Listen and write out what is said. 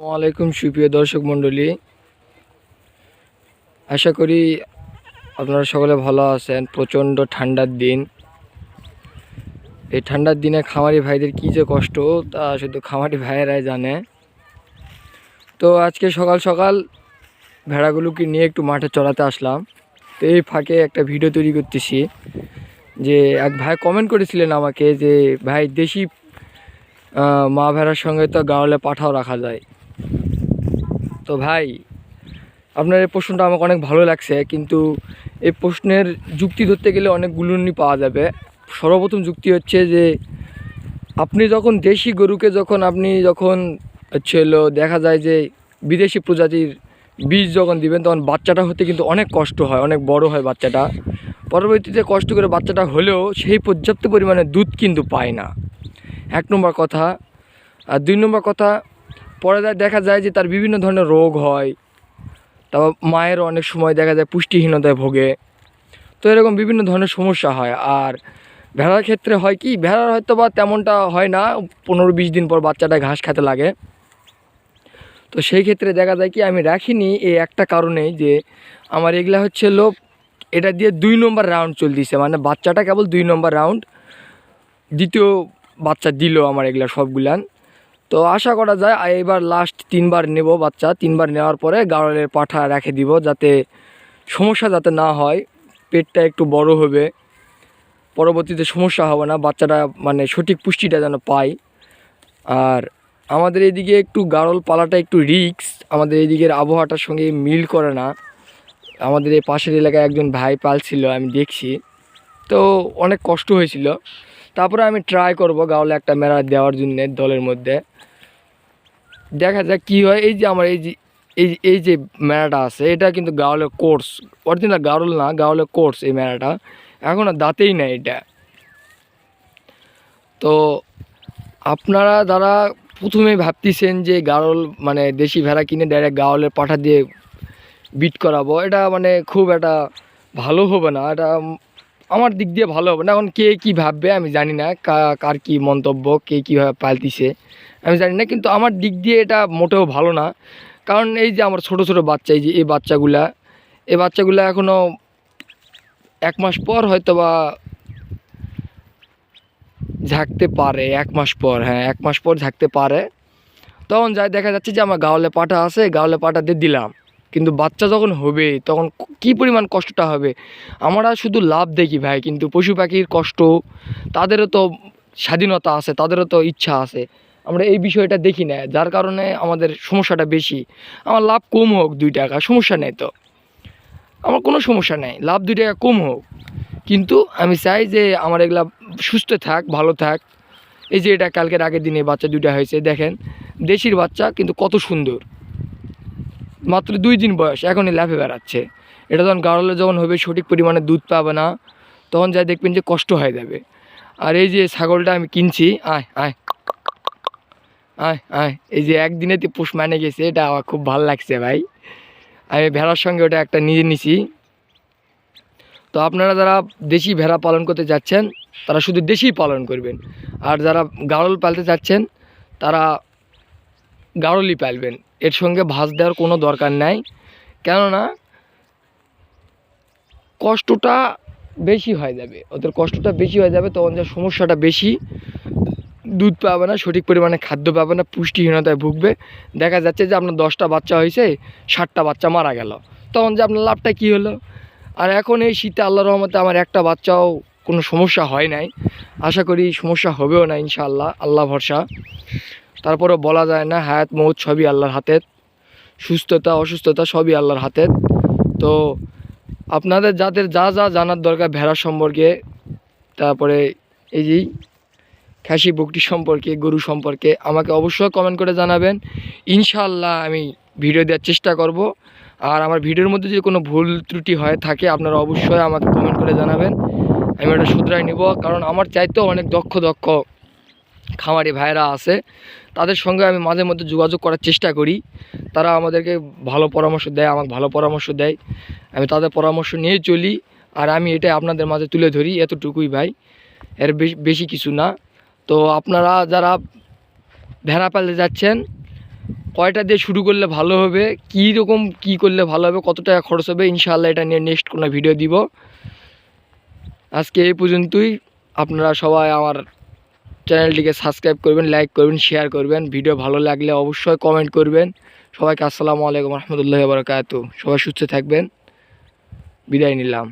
আসসালামাইকুম সুপ্রিয় দর্শক মণ্ডলী। আশা করি আপনারা সকলে ভালো আছেন। প্রচণ্ড ঠান্ডার দিন। এই ঠান্ডার দিনে খামারি ভাইদের কী যে কষ্ট, তা শুধু খামারি ভাইয়েরাই জানে। তো আজকে সকাল সকাল ভেড়াগুলোকে নিয়ে একটু মাঠে চড়াতে আসলাম। তো এই ফাঁকে একটা ভিডিও তৈরি করতেছি, যে এক ভাই কমেন্ট করেছিলেন আমাকে যে, ভাই, দেশি মা ভেড়ার সঙ্গে তো গাওয়ালে পাঠাও রাখা যায়। তো ভাই, আপনার এই প্রশ্নটা আমাকে অনেক ভালো লাগছে, কিন্তু এই প্রশ্নের যুক্তি ধরতে গেলে অনেকগুলোই পাওয়া যাবে। সর্বপ্রথম যুক্তি হচ্ছে যে, আপনি যখন দেশি গরুকে যখন আপনি যখন হচ্ছে দেখা যায় যে বিদেশি প্রজাতির বীজ যখন দিবেন, তখন বাচ্চাটা হতে কিন্তু অনেক কষ্ট হয়, অনেক বড় হয় বাচ্চাটা। পরবর্তীতে কষ্ট করে বাচ্চাটা হলেও সেই পর্যাপ্ত পরিমাণে দুধ কিন্তু পায় না। এক নম্বর কথা। আর দুই নম্বর কথা পরে দেখা যায় যে তার বিভিন্ন ধরনের রোগ হয়। তারপর মায়েরও অনেক সময় দেখা যায় পুষ্টিহীনতায় ভোগে। তো এরকম বিভিন্ন ধরনের সমস্যা হয়। আর ভেড়ার ক্ষেত্রে হয় কি, ভেড়ার হয়তো বা তেমনটা হয় না, পনেরো বিশ দিন পর বাচ্চাটা ঘাস খেতে লাগে। তো সেই ক্ষেত্রে দেখা যায় কি, আমি রাখিনি এই একটা কারণেই যে আমার এগুলা হচ্ছে লোক, এটা দিয়ে দুই নম্বর রাউন্ড চল চলতেছে। মানে বাচ্চাটা কেবল দুই নম্বর রাউন্ড, দ্বিতীয় বাচ্চা দিল আমার এগুলা সবগুলান। তো আশা করা যায় এবার লাস্ট তিনবার নেব বাচ্চা। তিনবার নেওয়ার পরে গাড়লের পাঠা রেখে দিব যাতে সমস্যা যাতে না হয়, পেটটা একটু বড় হবে। পরবর্তীতে সমস্যা হবে না, বাচ্চাটা মানে সঠিক পুষ্টিটা যেন পায়। আর আমাদের এদিকে একটু গাড়ল পালাটা একটু রিক্স আমাদের এদিকের আবহাওয়াটার সঙ্গে মিল করে না। আমাদের এই পাশের এলাকায় একজন ভাই পালছিল, আমি দেখছি। তো অনেক কষ্ট হয়েছিল। তারপরে আমি ট্রাই করব গাওলে একটা মেলা দেওয়ার জন্য দলের মধ্যে। দেখা যাক কী হয়। এই যে আমার এই যে, এই এই যে মেলাটা আছে, এটা কিন্তু গাওলের কোর্স অরিজিনাল গাওল না গাওলের কোর্স এই মেলাটা। এখনও দাঁতেই নেই এটা। তো আপনারা যারা প্রথমে ভাবতেছেন যে গাড়ল মানে দেশি ভেড়া কিনে ডাইরেক্ট গাওলের পাঠা দিয়ে বিট করাবো, এটা মানে খুব একটা ভালো হবে না। এটা আমার দিক দিয়ে ভালো হবে না। এখন কে কী ভাববে আমি জানি না। কার কী মন্তব্য, কে কীভাবে পাল্টিছে আমি জানি না, কিন্তু আমার দিক দিয়ে এটা মোটেও ভালো না। কারণ এই যে আমার ছোট ছোট বাচ্চা, এই যে এই বাচ্চাগুলা এই বাচ্চাগুলা এখনও এক মাস পর হয়তো বা ঝাঁকতে পারে, এক মাস পর হ্যাঁ এক মাস পর ঝাঁকতে পারে। তখন যাই দেখা যাচ্ছে যে আমার গাওয়ালে পাটা আছে, গাওয়ালে পাটা দিয়ে দিলাম। কিন্তু বাচ্চা যখন হবে, তখন কি পরিমাণ কষ্টটা হবে? আমরা শুধু লাভ দেখি ভাই, কিন্তু পশু পাখির কষ্ট, তাদেরও তো স্বাধীনতা আছে, তাদেরও তো ইচ্ছা আছে। আমরা এই বিষয়টা দেখি না, যার কারণে আমাদের সমস্যাটা বেশি। আমার লাভ কম হোক দুই টাকা, সমস্যা নেই তো। আমার কোনো সমস্যা নেই, লাভ দুই টাকা কম হোক। কিন্তু আমি চাই যে আমার এগুলা সুস্থ থাক, ভালো থাক। এই যে এটা কালকের আগের দিনে বাচ্চা দুইটা হয়েছে, দেখেন, দেশির বাচ্চা কিন্তু কত সুন্দর। মাত্র দুই দিন বয়স, এখনই লাফে বেড়াচ্ছে। এটা যখন গাড়লে যখন হবে, সঠিক পরিমাণে দুধ পাবে না, তখন যাই দেখবেন যে কষ্ট হয়ে যাবে। আর এই যে ছাগলটা আমি কিনছি, আয় আয়। আয় আয়। এই যে একদিনেতে পুষ মানে গেছে, এটা আমার খুব ভালো লাগছে ভাই। আমি ভেড়ার সঙ্গে ওটা একটা নিয়ে নিছি। তো আপনারা যারা দেশি ভেড়া পালন করতে যাচ্ছেন, তারা শুধু দেশি পালন করবেন। আর যারা গাড়ল পালতে চাচ্ছেন তারা গাড়লই পালবেন। এর সঙ্গে ভাঁজ দেওয়ার কোনো দরকার নাই। কেননা কষ্টটা বেশি হয়ে যাবে। ওদের কষ্টটা বেশি হয়ে যাবে, তখন যে সমস্যাটা বেশি। দুধ পাবে না, সঠিক পরিমাণে খাদ্য পাবে না, পুষ্টিহীনতায় ভুগবে। দেখা যাচ্ছে যে আপনার দশটা বাচ্চা হয়েছে, ষাটটা বাচ্চা মারা গেল। তখন যে আপনার লাভটা কী হলো? আর এখন এই শীতে আল্লাহ রহমতে আমার একটা বাচ্চাও কোনো সমস্যা হয় নাই। আশা করি সমস্যা হবেও না, ইনশাআল্লাহ। আল্লাহ ভরসা। তারপরে বলা যায় না, হায়াত, মৌত সবই আল্লাহর হাতের, সুস্থতা, অসুস্থতা সবই আল্লাহর হাতের। তো আপনাদের যাদের যা যা জানার দরকার ভেড়া সম্পর্কে, তারপরে এই যে খাসি বকটি সম্পর্কে, গরু সম্পর্কে, আমাকে অবশ্যই কমেন্ট করে জানাবেন। ইনশাআল্লাহ আমি ভিডিও দেওয়ার চেষ্টা করব। আর আমার ভিডিওর মধ্যে যদি কোনো ভুল ত্রুটি হয়ে থাকে, আপনারা অবশ্যই আমাকে কমেন্ট করে জানাবেন। আমি এটা শুধরাই নেব, কারণ আমার চাইতেও অনেক দক্ষ দক্ষ খামারি ভাইরা আছে, তাদের সঙ্গে আমি মাঝে মধ্যে যোগাযোগ করার চেষ্টা করি। তারা আমাদেরকে ভালো পরামর্শ দেয়, আমাকে ভালো পরামর্শ দেয়। আমি তাদের পরামর্শ নিয়ে চলি আর আমি এটা আপনাদের মাঝে তুলে ধরি এতটুকুই ভাই। এর বেশ- বেশি কিছু না। তো আপনারা যারা ভেড়া পালতে যাচ্ছেন, কয়টা দিয়ে শুরু করলে ভালো হবে, কী রকম কী করলে ভালো হবে, কত টাকা খরচ হবে, ইনশাআল্লাহ এটা নিয়ে নেক্সট কোনো ভিডিও দিব। আজকে এই পর্যন্তই। আপনারা সবাই আমার চ্যানেলটিকে সাবস্ক্রাইব করবেন লাইক করবেন শেয়ার করবেন। ভিডিও ভালো লাগলে অবশ্যই কমেন্ট করবেন। সবাইকে আসসালামু আলাইকুম রহমতুল্লাহ বারকাত সবাই সুস্থ থাকবেন। বিদায় নিলাম।